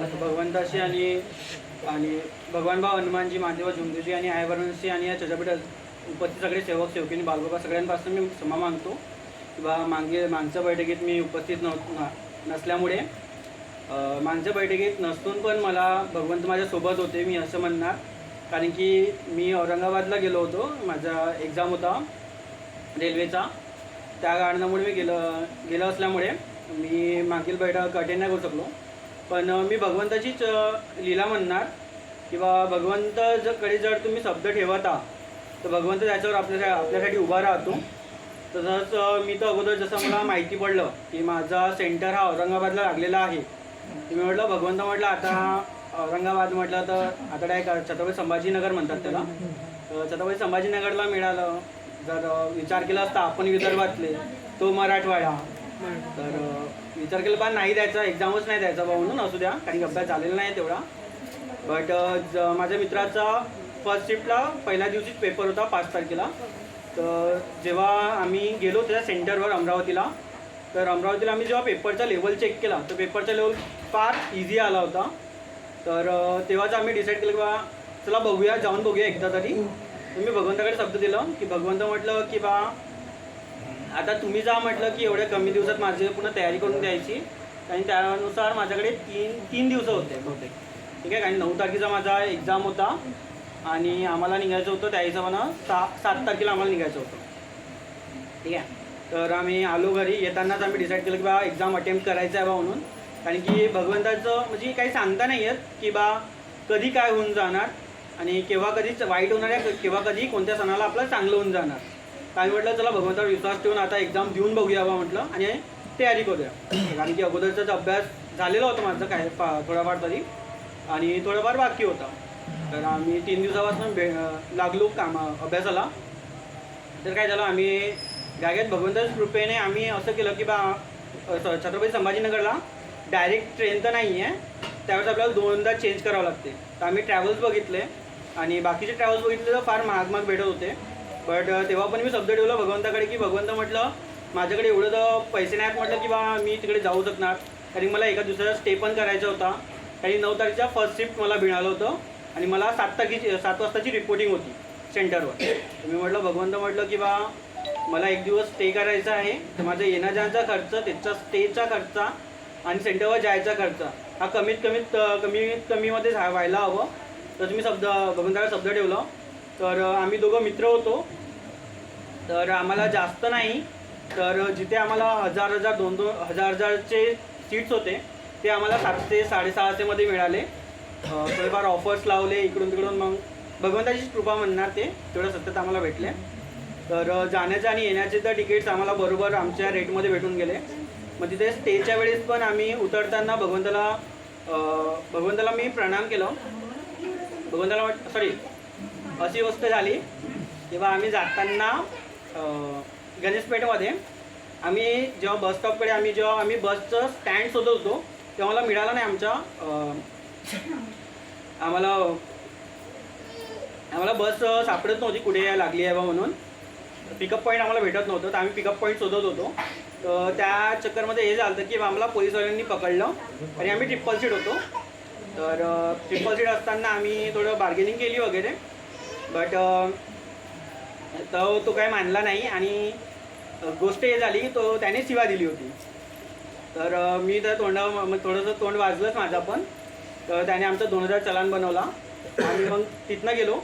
भगवंताशी आणि आणि भगवान भाव हनुमानजी महादेवा झुमदेवजी आणि आयवरणशी आणि या चजापीठात उपस्थित सगळे सेवक सेवकिनी बालबाबा सगळ्यांपासून मी क्षमा मागतो. किंवा मागे मागच्या बैठकीत मी उपस्थित नव्ह नसल्यामुळे मागच्या बैठकीत नसून पण मला भगवंत माझ्यासोबत होते मी असं म्हणणार. कारण की मी औरंगाबादला गेलो होतो माझा एक्झाम होता रेल्वेचा. त्या कारणामुळे मी गेलं गेलं असल्यामुळे मी मागील बैठक अटेंड नाही करू शकलो. पण मी भगवंताचीच लीला म्हणणार. किंवा भगवंत जर कडे जर तुम्ही शब्द ठेवता तर भगवंत त्याच्यावर आपल्या आपल्यासाठी उभा राहतो. तसंच मी तर अगोदर जसं मला माहिती पडलं की माझा सेंटर हा औरंगाबादला लागलेला आहे. मी म्हटलं भगवंत म्हटलं आता औरंगाबाद म्हटलं तर आता काय का छत्रपती संभाजीनगर म्हणतात त्याला. छत्रपती संभाजीनगरला मिळालं. जर विचार केला असता आपण विदर्भातले तो मराठवाडा. तर विचार केला बा नाही द्यायचा एक्झामच नाही द्यायचा बा म्हणून असू द्या कारण की अभ्यास झालेला नाही तेवढा. बट ज माझ्या मित्राचा फर्स्ट शिफ्टला पहिल्या दिवशीच पेपर होता पाच तारखेला. तर जेव्हा आम्ही गेलो त्याच्या सेंटरवर अमरावतीला तर अमरावतीला आम्ही जेव्हा पेपरचा लेवल चेक केला तर पेपरचा लेवल फार इझी आला होता. तर तेव्हाच आम्ही डिसाईड केलं की बा चला बघूया जाऊन बघूया एकदा तरी. तर मी भगवंताकडे शब्द दिलं की भगवंत म्हटलं की बा आता तुम्ही जा म्हटलं की एवढ्या कमी दिवसात माझी पुन्हा तयारी करून द्यायची आणि त्यानुसार माझ्याकडे तीन तीन दिवस होते बहुतेक. ठीक आहे? कारण नऊ तारखेचा माझा एक्झाम होता. आणि आम्हाला निघायचं होतं त्या हिशोबानं सा सात तारखेला आम्हाला निघायचं होतं. ठीक आहे? तर आम्ही आलो घरी. येतानाच आम्ही डिसाईड केलं की बा एक्झाम अटेम्प्ट करायचं आहे बा म्हणून. कारण की भगवंताचं म्हणजे काही सांगता नाही येत की बा कधी काय होऊन जाणार आणि केव्हा कधीच वाईट होणार आहे केव्हा कधी कोणत्या सणाला आपलं चांगलं होऊन जाणार. आम्ही म्हटलं चला भगवंतावर विश्वास ठेवून आता एक्झाम देऊन बघूया बा म्हटलं. आणि तयारी करूया. कारण की अगोदरचाच अभ्यास झालेला होता माझा काय पा थोडाफार तरी. आणि थोडाफार बाकी होता. तर आम्ही तीन दिवसापासून भे लागलो काम अभ्यासाला. तर काय झालं आम्ही गाग्यात भगवंताच्या कृपेने आम्ही असं केलं की बा छत्रपती संभाजीनगरला डायरेक्ट ट्रेन तर नाही आहे त्यावेळेस आपल्याला दोनदा चेंज करावं लागते. तर आम्ही ट्रॅव्हल्स बघितले. आणि बाकीचे ट्रॅव्हल्स बघितले तर फार महाग महाग भेटत होते. बट तेव्हा पण मी शब्द ठेवला भगवंताकडे की भगवंत म्हटलं माझ्याकडे एवढं तर पैसे नाहीत म्हटलं की बा मी तिकडे जाऊ शकणार. कारण मला एका दुसऱ्या स्टे पण करायचा होता. कारण नऊ तारखेचा फर्स्ट शिफ्ट मला मिळालं होतं. आणि मला सात तारखेची सात वाजताची रिपोर्टिंग होती सेंटरवर मी म्हटलं भगवंत म्हटलं की बा मला एक दिवस स्टे करायचा आहे. तर माझा येण्या जाण्याचा खर्च त्याचा स्टेचा खर्च आणि सेंटरवर जायचा खर्च हा कमीत कमीत कमीत कमीमध्ये झा- व्हायला हवं. तर मी शब्द भगवंताला शब्द ठेवलं. तर आम्ही दोघं मित्र होतो. तर आम्हाला जास्त नाही. तर जिथे आम्हाला हजार हजार दोन दोन हजार हजारचे सीट्स होते ते आम्हाला सातशे साडेसहाशेमध्ये मिळाले. थोडेफार ऑफर्स लावले इकडून तिकडून मग भगवंताचीच कृपा म्हणणार ते तेवढं सतत आम्हाला भेटले. तर जाण्याचे आणि येण्याचे तर तिकीट्स आम्हाला बरोबर आमच्या रेटमध्ये भेटून गेले. मग तिथे स्टेच्या वेळेस पण आम्ही उतरताना भगवंताला भगवंताला मी प्रणाम केलं. भगवंताला वाट सॉरी अशी गोष्ट झाली. तेव्हा आम्ही जाताना गणेशपेठमध्ये आम्ही जेव्हा बस स्टॉपकडे आम्ही जेव्हा आम्ही बसचं स्टँड शोधत होतो तेव्हा मला मिळालं नाही आमच्या आम्हाला आम्हाला बस सापडत नव्हती कुठे लागली आहे बा म्हणून. पिकअप पॉईंट आम्हाला भेटत नव्हतं तर आम्ही पिकअप पॉईंट शोधत होतो. तर त्या चक्करमध्ये हे झालं की आम्हाला पोलीसवाल्यांनी पकडलं आणि आम्ही ट्रिपल सीट होतो. तर ट्रिपल सीट असताना आम्ही थोडं बार्गेनिंग केली वगैरे. बट uh, तो तो काय मानला नाही आणि गोष्ट हे झाली की तो त्याने शिवा दिली होती. तर मी तर तोंडा थोडंसं तोंड वाजलंच माझा पण. तर त्याने आमचा दोन हजार चलान बनवला. आणि मग तिथनं गेलो.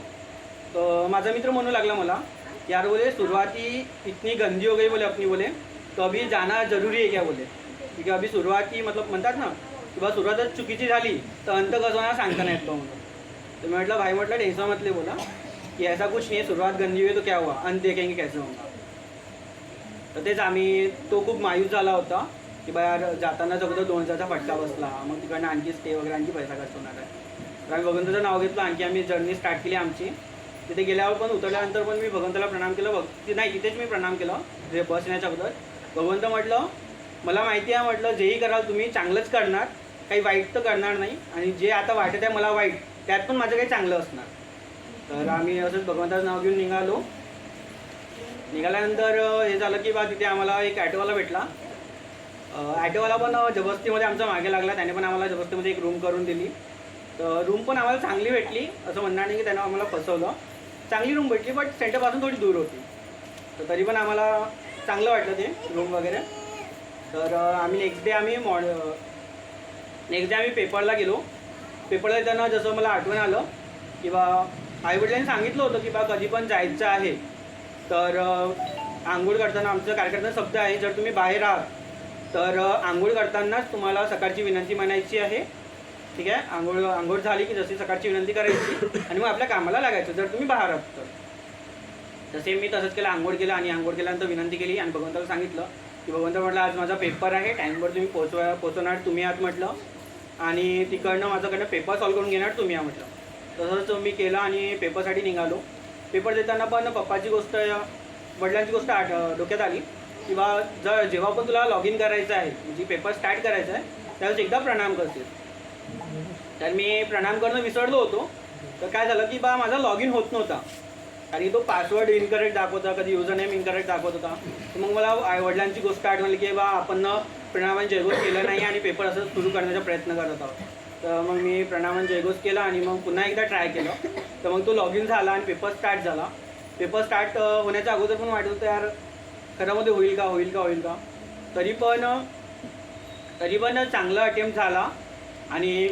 तर माझा मित्र म्हणू लागला मला यार बोले सुरुवाती इतनी गंदी हो गई बोले अपनी बोले तो अभी जाना जरूरी आहे क्या बोले? क्योंकि अभी सुरुवाती मतलब म्हणतात ना की बा सुरुवातच चुकीची झाली तर अंत कसं सांगता नाही तो म्हणून. तर मी म्हटलं भाई म्हटलं टेन्शन मतले बोला. की ऐसा कुछ नहीं है शुरुआत गंदी हुई तो क्या हुआ? अंत देखेंगे कैसे होगा। तर तेच आम्ही तो खूप मायूस झाला होता की बा यार जाताना अगोदर दोन हजारचा फटका बसला. मग तिकडनं आणखी स्टे वगैरे आणखी पैसा खर्च होणार आहे. तर आम्ही भगवंताचं नाव घेतलं आणखी आम्ही जर्नी स्टार्ट केली आमची. तिथे गेल्यावर पण उतरल्यानंतर पण मी भगवंताला प्रणाम केलं. बघ नाही तिथेच मी प्रणाम केलं. जे बस येण्याच्या अगोदर. भगवंत म्हटलं मला माहिती आहे म्हटलं जेही कराल तुम्ही चांगलंच करणार. काही वाईट तर करणार नाही. आणि जे आता वाटत आहे मला वाईट त्यात पण माझं काही चांगलं असणार. तर आम्ही असंच भगवंताचं नाव घेऊन निघालो. निघाल्यानंतर हे झालं की बा तिथे आम्हाला एक ॲटोवाला भेटला. ॲटोवाला पण जबस्तीमध्ये आमचा मागे लागला. त्याने पण आम्हाला जबरदस्तीमध्ये एक रूम करून दिली. तर रूम पण आम्हाला चांगली भेटली. असं म्हणणार नाही की त्यानं आम्हाला फसवलं. चांगली रूम भेटली बट सेंटरपासून थोडी दूर होती. तर तरी पण आम्हाला चांगलं वाटलं ते रूम वगैरे. तर आम्ही नेक्स्ट डे आम्ही मॉड नेक्स्ट डे आम्ही पेपरला गेलो. पेपरला येताना जसं मला आठवण आलं की बा आईवडिलांनी सांगितलं होतं की बा कधी पण जायचं आहे तर आंघोळ करताना आमचं कार्यकर्ता शब्द आहे जर तुम्ही बाहेर आहात तर आंघोळ करतानाच तुम्हाला सकाळची विनंती म्हणायची आहे. ठीक आहे? आंघोळ आंघोळ झाली की जशी सकाळची विनंती करायची आणि मग आपल्या कामाला लागायचं. जर तुम्ही बाहेर आहात तर. जसे मी तसंच केलं आंघोळ केलं आणि आंघोळ केल्यानंतर विनंती केली आणि भगवंताला सांगितलं की भगवंत म्हटलं आज माझा पेपर आहे टाईमवर तुम्ही पोचवा पोचवणार तुम्ही आहात म्हटलं आणि तिकडनं माझ्याकडनं पेपर सॉल्व करून घेणार तुम्ही आहात म्हटलं. तसंच मी केलं आणि पेपरसाठी निघालो. पेपर देताना पण पप्पाची गोष्ट वडिलांची गोष्ट आठ डोक्यात आली. किंवा जर जेव्हा पण तुला लॉग इन करायचं आहे म्हणजे पेपर स्टार्ट करायचा आहे त्यावेळेस एकदा प्रणाम करते तर मी प्रणाम करणं विसरलो होतो. तर काय झालं की बा माझा लॉग इन होत नव्हता. आणि तो पासवर्ड इनकरेक्ट दाखवत होता कधी युजर नेम इनकरेक्ट दाखवत होता. तर मग मला आई वडिलांची गोष्ट आठवली की बा आपण न जेवण जयघोष केलं नाही आणि पेपर असं सुरू करण्याचा प्रयत्न करत आहोत तर मग मी प्रणामन जयघोष केला आणि मग पुन्हा एकदा ट्राय केलं. तर मग तो लॉग इन झाला आणि पेपर स्टार्ट झाला. पेपर स्टार्ट होण्याच्या अगोदर पण वाटत होतं यार खरामध्ये होईल का होईल का होईल का? तरी पण तरी पण चांगला अटेम्प्ट झाला. आणि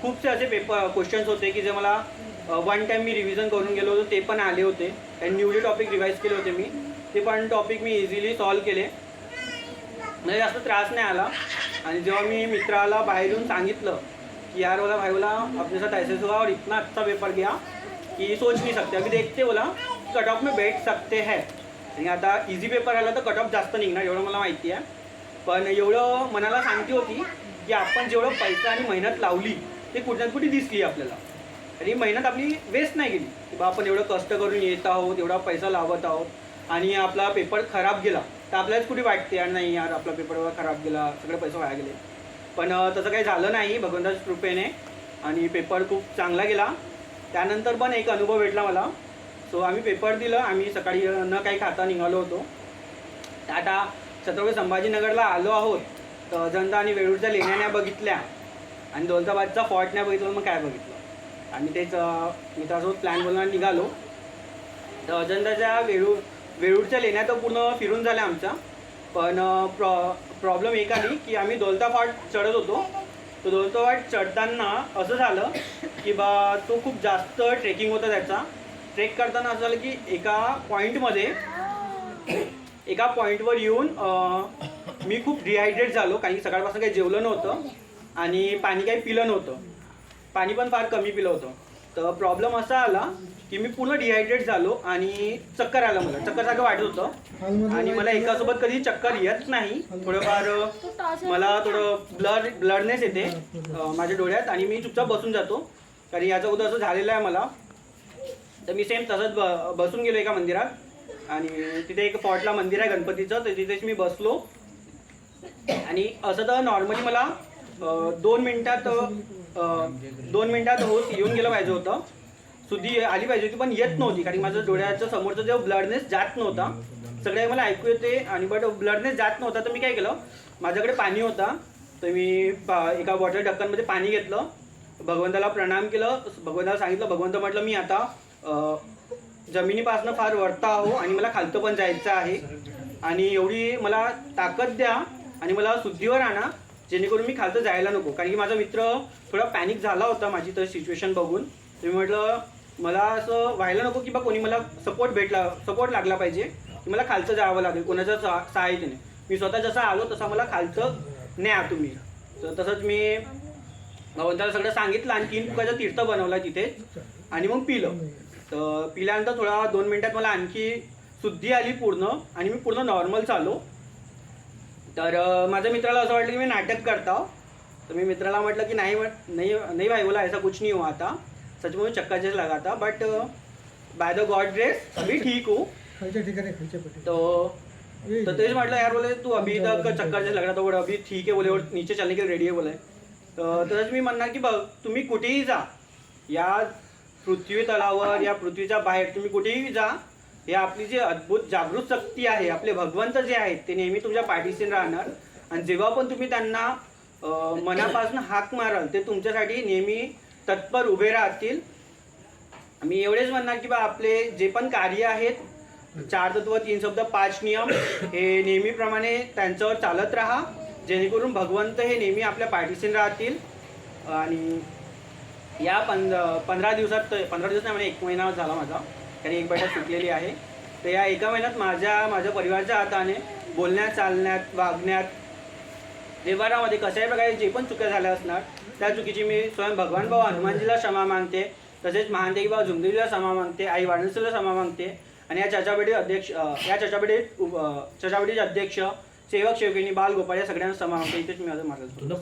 खूपसे असे पेपर क्वेश्चन्स होते की जे मला वन टाईम मी रिव्हिजन करून गेलो होतो ते पण आले होते. आणि न्यूली टॉपिक रिवाईज केले होते मी. ते पण टॉपिक मी इझिली सॉल्व केले. म्हणजे जास्त त्रास नाही आला. आणि जेव्हा मी मित्राला बाहेरून सांगितलं कि यार बोला भाई बोला अपने साथ ऐसे हुआ और इतना अच्छा पेपर गया कि सोच नहीं सकते। अभी देखते बोला कट ऑफ में बैठ सकते हैं। आणि आता इझी पेपर आला तर कट ऑफ जास्त निघणार एवढं मला माहिती आहे. पण एवढं मनाला सांगते होती की आपण जेवढं पैसा आणि मेहनत लावली ते कुठे ना कुठे दिसली आपल्याला. आणि मेहनत आपली वेस्ट नाही गेली. की बा आपण एवढं कष्ट करून येत आहोत एवढा पैसा लावत आहोत आणि आपला पेपर खराब गेला. तर आपल्यालाच कुठे वाटते यार नाही यार आपला पेपर खराब गेला सगळे पैसे वाया गेले. पण तसं काही झालं नाही भगवंताच्या कृपेने आणि पेपर खूप चांगला गेला. त्यानंतर पण एक अनुभव भेटला मला. सो आम्ही पेपर दिलं. आम्ही सकाळी न काही खाता निघालो होतो. आता छत्रपती संभाजीनगरला आलो आहोत तर अजंता आणि वेळूरच्या लेण्या नाही बघितल्या आणि दौलताबादचा फॉर्ट नाही बघितलं मग काय बघितलं? आम्ही तेच मित्रासोबत प्लॅन बोलणार निघालो. तर अजंताच्या वेळूर वेळूरच्या लेण्या तर पूर्ण फिरून झाल्या आमच्या. पण प्रॉ प्रॉब्लेम एक आली की आम्ही दोलता फाट चढत होतो. तो दोलता फाट चढताना असं झालं की बा तो खूप जास्त ट्रेकिंग होता त्याचा. ट्रेक करताना असं झालं की एका पॉईंटमध्ये एका पॉईंटवर येऊन मी खूप डिहायड्रेट झालो. कारण की सकाळपासून काही जेवलं नव्हतं आणि पाणी काही पिलं नव्हतं. पाणी पण फार कमी पिलं होतं. तर प्रॉब्लेम असा आला की मी पूर्ण डिहायड्रेट झालो आणि चक्कर आलं मला. चक्कर सारखं वाटत होतं. आणि मला एकासोबत कधी चक्कर येत नाही. थोडंफार मला थोडं ब्लर ब्लडनेस येते माझ्या डोळ्यात. आणि मी चुपचाप बसून जातो. कारण याच्या अगोदर असं झालेलं आहे मला. तर मी सेम तसंच ब बसून गेलो एका मंदिरात. आणि तिथे एक फॉर्टला मंदिर आहे गणपतीचं. तर तिथेच मी बसलो. आणि असं तर नॉर्मली मला दोन मिनिटात दोन मिनिटात होत येऊन गेलं पाहिजे होतं. सुधी आली पाहिजे होती पण येत नव्हती कारण माझं डोळ्याच्या समोरचं जे ब्लडनेस जात नव्हता सगळे मला ऐकू येते आणि बट ब्लडनेस जात नव्हता तर मी काय केलं माझ्याकडे पाणी होता तर मी पा- एका वॉटर डक्कनमध्ये पाणी घेतलं भगवंताला प्रणाम केलं भगवंताला सांगितलं भगवंत म्हटलं मी आता जमिनीपासून फार वरता आहो आणि मला खालतं पण जायचं आहे आणि एवढी मला ताकद द्या आणि मला शुद्धीवर आणा जेणेकरून मी खालतं जायला नको. कारण की माझा मित्र थोडा पॅनिक झाला होता माझी तर सिच्युएशन बघून. तर मी म्हटलं मला असं व्हायला नको की बा कोणी मला सपोर्ट भेटला सपोर्ट लागला पाहिजे. की मला खालचं जावं लागेल. कोणाच्या सहाय्यतेने मी स्वतः जसा आलो तसा मला खालचं न्या तुम्ही. तर तसंच मी भगवंताला सगळं सांगितलं आणि तीन फुकाचा तीर्थ बनवला तिथे. आणि मग पिलं. तर पिल्यानंतर थोडा दोन मिनिटात मला आणखी शुद्धी आली पूर्ण. आणि मी पूर्ण नॉर्मल चालो तर माझ्या मित्राला असं वाटलं की मी नाटक करता. तर मी मित्राला म्हटलं की नाही नाही नाही भाई बोला ऐसा कुछ नहीं हुआ था सच में चक्कर जैसे लगा था. But by the God grace अभी ठीक हूँ. तो तो तेज म्हटलं यार बोले तू अभी तक चक्कर जैसे लग रहा था बोले अभी ठीक है बोले और नीचे चलने के लिए रेडी है बोले. तर तसंच मी म्हणणार की बघ तुम्ही कुठेही जा. या पृथ्वी तळावर या पृथ्वीच्या बाहेर तुम्ही कुठेही जा. हे आपली जी अद्भुत जागृत शक्ती आहे आपले भगवंत जे आहेत ते नेहमी तुमच्या पाठीशी राहणार. आणि जेव्हा पण तुम्ही त्यांना मनापासून हाक माराल ते तुमच्यासाठी नेहमी तत्पर उभे राहतील. मी एवढेच म्हणणार की बा आपले जे पण कार्य आहेत चार तत्व तीन शब्द पाच नियम हे नेहमीप्रमाणे त्यांच्यावर चालत राहा. जेणेकरून भगवंत हे नेहमी आपल्या पाठीशी राहतील. आणि या पंध पंधरा दिवसात पंधरा दिवस नाही म्हणजे एक महिना झाला माझा. कारण एक बैठक सुटलेली आहे. तर या एका महिन्यात माझ्या माझ्या परिवाराच्या हाताने बोलण्यात चालण्यात वागण्यात व्यवहारामध्ये कशाही प्रकारे जे पण चुक्या झाल्या असणार त्या चुकीची मी स्वयं भगवान भाऊ हनुमानजीला क्षमा मागते तसेच महानदेवी भाऊ झुमदेवीला क्षमा मागते आई वाणसीला क्षमा मागते आणि या चर्चापेठी अध्यक्ष या चर्चापेठी चर्चापेठीचे अध्यक्ष सेवक सेवकिनी बाल गोपाळ या सगळ्यांना क्षमा मागते. इथेच मी माझं तुला